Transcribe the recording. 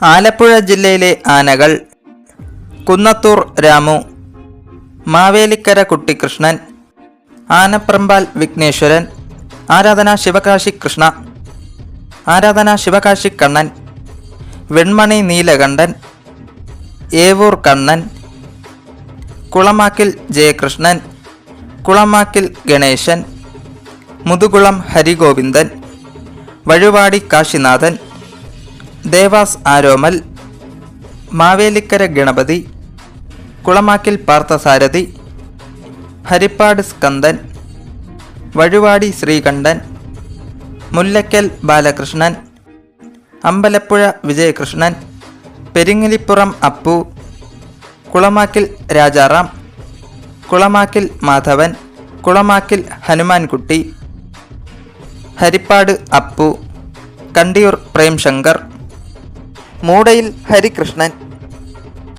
ആലപ്പുഴ ജില്ലയിലെ ആനകൾ കുന്നത്തൂർ രാമു മാവേലിക്കര കുട്ടിക്കൃഷ്ണൻ ആനപ്രമ്പാൽ വിഘ്നേശ്വരൻ ആരാധന ശിവകാശി കൃഷ്ണ ആരാധന ശിവകാശി കണ്ണൻ വെൺമണി നീലകണ്ഠൻ ഏവൂർ കണ്ണൻ കുളമാക്കിൽ ജയകൃഷ്ണൻ കുളമാക്കിൽ ഗണേശൻ മുതുകുളം ഹരിഗോവിന്ദൻ വഴുവാടി കാശിനാഥൻ ദേവാസ് ആരോമൽ മാവേലിക്കര ഗണപതി കുളമാക്കിൽ പാർത്ഥസാരഥി ഹരിപ്പാട് സ്കന്ദൻ വഴുവാടി ശ്രീകണ്ഠൻ മുല്ലക്കൽ ബാലകൃഷ്ണൻ അമ്പലപ്പുഴ വിജയകൃഷ്ണൻ പെരിങ്ങലിപ്പുറം അപ്പു കുളമാക്കിൽ രാജാറാം കുളമാക്കിൽ മാധവൻ കുളമാക്കിൽ ഹനുമാൻകുട്ടി ഹരിപ്പാട് അപ്പു കണ്ടിയൂർ പ്രേംശങ്കർ മൂടയിൽ ഹരികൃഷ്ണൻ